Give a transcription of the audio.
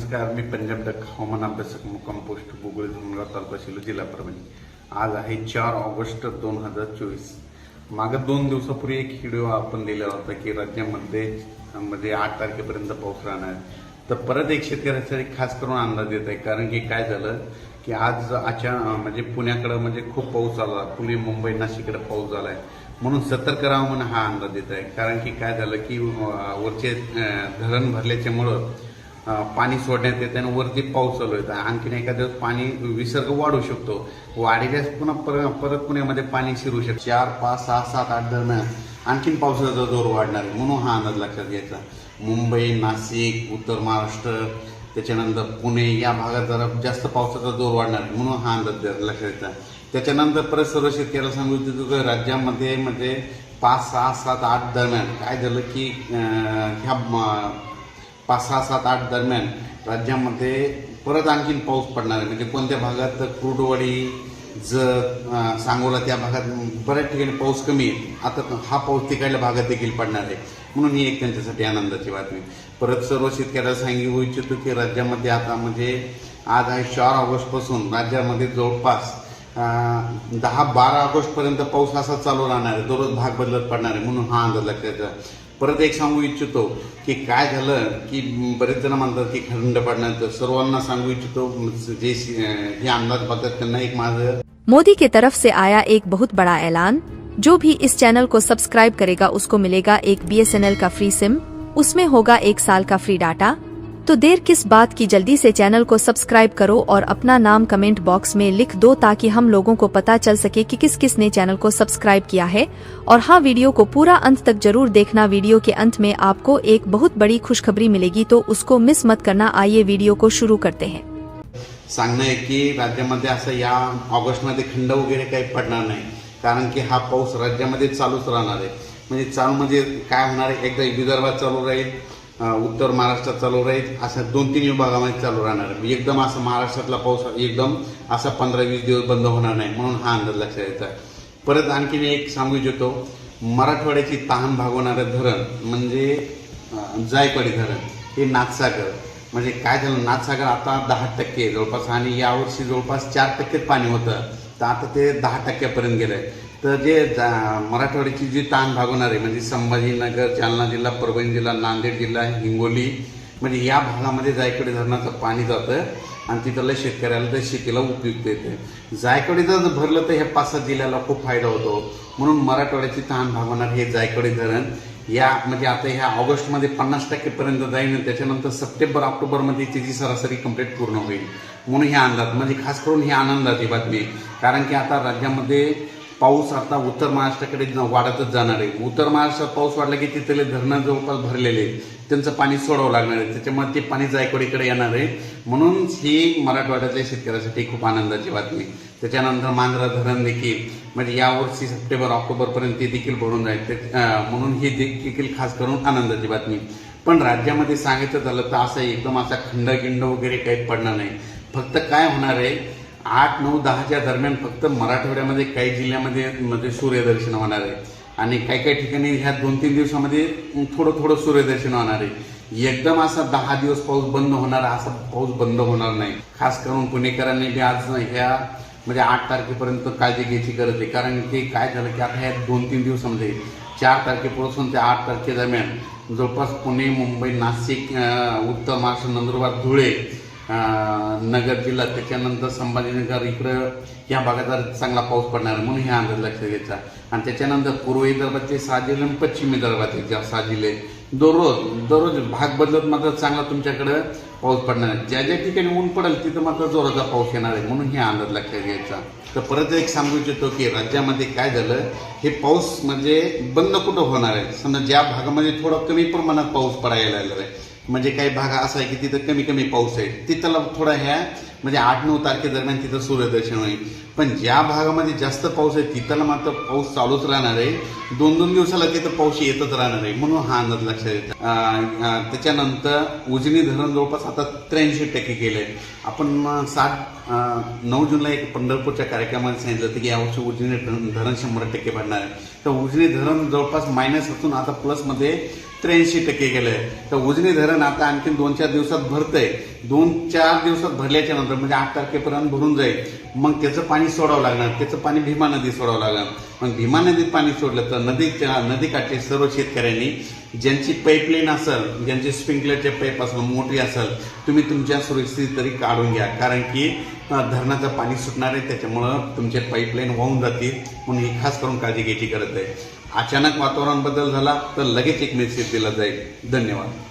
नमस्कार मी पंजाब डक हवामान अभ्यासक मुक्काम पोस्ट बुगळे धुमरा तालुका शिलो जिल्हा परभणी. आज आहे चार ऑगस्ट दोन हजार चोवीस. मागं दोन दिवसापूर्वी एक व्हिडिओ आपण दिला होता की राज्यामध्ये म्हणजे आठ तारखेपर्यंत पाऊस राहणार. तर परत एक शेतकऱ्यासाठी खास करून अंदाज येत आहे कारण की काय झालं की आज अचा म्हणजे पुण्याकडं म्हणजे खूप पाऊस आला पुणे मुंबई नाशिककडे पाऊस झालाय. म्हणून सतर्क राहा म्हणून हा अंदाज येत आहे. कारण की काय झालं की वरचे धरण भरल्याच्यामुळं पाणी सोडण्यात येते आणि वरती पाऊस चालू येतो आणखीन एखाद्या दिवस पाणी विसर्ग वाढू शकतो. वाढल्यास पुन्हा पर- परत पुण्यामध्ये पाणी शिरू शकतो. चार पाच सहा सात आठ दरम्यान आणखीन पावसाचा जोर वाढणार आहे. म्हणून हा अंदाज लक्षात घ्यायचा. मुंबई नाशिक उत्तर महाराष्ट्र त्याच्यानंतर पुणे या भागात जरा जास्त पावसाचा जोर वाढणार आहे. म्हणून हा अंदाज लक्षात घ्यायचा. त्याच्यानंतर परत सर्व शेतकऱ्याला सांगू इच्छितो की राज्यामध्ये म्हणजे पाच सहा सात आठ दरम्यान काय झालं की ह्या म- पाच सहा सात आठ दरम्यान राज्यामध्ये परत आणखीन पाऊस पडणार आहे. म्हणजे कोणत्या भागात? क्रुडवडी जत सांगोला त्या भागात बऱ्याच ठिकाणी पाऊस कमी आहे. आता हा पाऊस तिकडल्या भागात देखील पडणार आहे. म्हणून ही एक त्यांच्यासाठी आनंदाची बातमी परत सर्व शेतकऱ्याला सांगू इच्छितो की राज्यामध्ये आता म्हणजे आज आहे चार ऑगस्टपासून. राज्यामध्ये जवळपास दहा बारा ऑगस्टपर्यंत पाऊस असा चालू राहणार आहे. दररोज भाग बदलत पडणार आहे. म्हणून हा अंदाज लक्षात परत एक सांगू इच्छितो की काय झालं की बरेच जण म्हणतात की खंड पडणार तर सर्वांना सांगू इच्छितो, जे हे अंदाज बघतात त्यांना एक माझं. मोदी के तरफ़ से आया एक बहुत बड़ा ऐलान. जो भी इस चैनल को सब्सक्राइब करेगा, उसको मिलेगा एक बीएसएनएल का फ्री सिम उसमें होगा एक साल का फ्री डाटा तो देर किस बात की जल्दी से चैनल को सब्सक्राइब करो और अपना नाम कमेंट बॉक्स में लिख दो ताकि हम लोगों को पता चल सके कि किस किस ने चैनल को सब्सक्राइब किया है। और हाँ वीडियो को पूरा अंत तक ज़रूर देखना। वीडियो के अंत में आपको एक बहुत बड़ी खुशखबरी मिलेगी तो उसको मिस मत करना। आइए वीडियो को शुरू करते हैं। की राज्यामध्ये असं या ऑगस्टमध्ये खंड वगैरे काही पडणार नाही कारण की हा पाऊस राज्यामध्ये चालूच राहणार आहे. म्हणजे चालू म्हणजे काय विदर्भात चालू राहील अं, उत्तर महाराष्ट्रात चालू राहील. अशा दोन तीन विभागामध्ये चालू राहणार आहे. म्हणजे एकदम असं महाराष्ट्रातला पाऊस एकदम असा पंधरा वीस दिवस बंद होणार नाही म्हणून हा अंदाज लक्षात यायचा परत आणखीन एक सांगू इच्छितो. मराठवाड्याची तहान भागवणारं धरण म्हणजे जायकवाडी धरण. हे नाथसागर. म्हणजे काय झालं नाथसागर आता दहा टक्के आहे. जवळपास आणि यावर्षी जवळपास चार टक्केच पाणी होतं. तर आता ते दहा टक्क्यापर्यंत गेलं आहे तर जे जा- मराठवाड्याची जी ताण भागवणार आहे म्हणजे संभाजीनगर जालना जिल्हा परभणी जिल्हा नांदेड जिल्हा हिंगोली म्हणजे या भागामध्ये जायकडे धरणाचं पाणी जातं आणि तिथल्या शेतकऱ्याला ते शेतीला उपयुक्त येते. जायकडे जर भरलं तर ह्या पाच सात जिल्ह्याला खूप फायदा होतो. म्हणून मराठवाड्याची तहान भागवणार हे जायकडे धरण या म्हणजे आता ह्या ऑगस्टमध्ये पन्नास टक्केपर्यंत जाईल त्याच्यानंतर सप्टेंबर ऑक्टोबरमध्ये त्याची सरासरी कंप्लीट पूर्ण होईल. म्हणून हे अंदाज म्हणजे खास करून ही आनंदाची बातमी. कारण की आता राज्यामध्ये पाऊस आता उत्तर महाराष्ट्राकडे वाढतच जाणार आहे. उत्तर महाराष्ट्रात पाऊस वाढला की तिथले धरणं जवळपास भरलेले आहेत. त्यांचं पाणी सोडावं लागणार आहे. त्याच्यामुळे ते पाणी जायकवाडीकडे येणार आहे. म्हणून ही मराठवाड्यातल्या शेतकऱ्यासाठी खूप आनंदाची बातमी. त्याच्यानंतर मांजरा धरण देखील म्हणजे यावर्षी सप्टेंबर ऑक्टोबरपर्यंत ते देखील भरून जाईल. म्हणून ही देखील खास करून आनंदाची बातमी. पण राज्यामध्ये सांगायचं झालं तर असं एकदम असा खंडगिंड वगैरे काही पडणार नाही. फक्त काय होणार आहे आठ नऊ दहाच्या दरम्यान फक्त मराठवाड्यामध्ये काही जिल्ह्यामध्ये मध्ये सूर्यदर्शन होणार आहे. आणि काही काही ठिकाणी ह्या दोन तीन दिवसामध्ये थोडं थोडं सूर्यदर्शन होणार आहे. एकदम असा दहा दिवस पाऊस बंद होणार असा पाऊस बंद होणार नाही. खास करून पुणेकरांनी बी आज ह्या म्हणजे आठ तारखेपर्यंत काळजी घ्यायची गरज आहे. कारण की काय झालं की आता ह्या दोन तीन दिवसामध्ये चार तारखेपासून ते आठ तारखेदरम्यान जवळपास पुणे मुंबई नाशिक उत्तर महाराष्ट्र नंदुरबार धुळे नगर जिल्हा त्याच्यानंतर संभाजीनगर इकडं या भागात चांगला पाऊस पडणार आहे म्हणून हे अंदाज लक्षात घ्यायचा. आणि त्याच्यानंतर पूर्व विदर्भाचे सहा जिल्हे आणि पश्चिम विदर्भाचे ज्या सहा जिल्हे. दररोज दररोज भाग बदलत मात्र चांगला तुमच्याकडं पाऊस पडणार आहे. ज्या ज्या ठिकाणी ऊन पडेल तिथं मात्र जोराचा पाऊस येणार आहे म्हणून हे अंदाज लक्षात घ्यायचा. तर परत एक सांगू इच्छितो की राज्यामध्ये काय झालं हे पाऊस म्हणजे बंद कुठं होणार आहे? समजा ज्या भागामध्ये थोडा कमी प्रमाणात पाऊस पडायला लागला आहे म्हणजे काही भाग असा आहे की तिथं कमी कमी पाऊस आहे. तिथला थोडा ह्या म्हणजे आठ नऊ तारखेदरम्यान तिथं सूर्यदर्शन होईल. पण ज्या भागामध्ये जास्त पाऊस आहे तिथं मात्र पाऊस चालूच राहणार आहे. दोन दोन दिवसाला तिथं पाऊस येतच राहणार आहे. म्हणून हा अंदाज लक्षात येतो. त्याच्यानंतर उजनी धरण जवळपास आता त्र्याऐंशी टक्के गेले आपण सात नऊ जूनला एक पंढरपूरच्या कार्यक्रमात सांगितलं होतं की यावर्षी उजनी धरण धरण शंभर टक्के भरणार आहे. तर उजनी धरण जवळपास मायनस असून आता प्लसमध्ये त्र्याऐंशी टक्के गेलंय. तर उजनी धरण आता आणखी दोन चार दिवसात भरतंय. दोन चार दिवसात भरल्याच्या नंतर म्हणजे आठ तारखेपर्यंत भरून जाईल. मग त्याचं पाणी सोडावं लागणार त्याचं पाणी भीमा नदीत सोडावं लागणार. मग भीमा नदीत पाणी सोडलं तर नदीच्या नदीकाठचे सर्व शेतकऱ्यांनी ज्यांची पाईपलाईन असेल ज्यांची स्प्रिंकलरचे पाईप असेल मोठी असेल तुम्ही तुमच्या सुरक्षित तरी काढून घ्या. कारण की धरणाचं पाणी सुटणार आहे त्याच्यामुळं तुमचे पाईपलाईन वाहून जातील. म्हणून ही खास करून काळजी घ्यायची गरज आहे. अचानक वातावरण बदल झाला तर लगेच एक मेसेज दिला जाईल. धन्यवाद.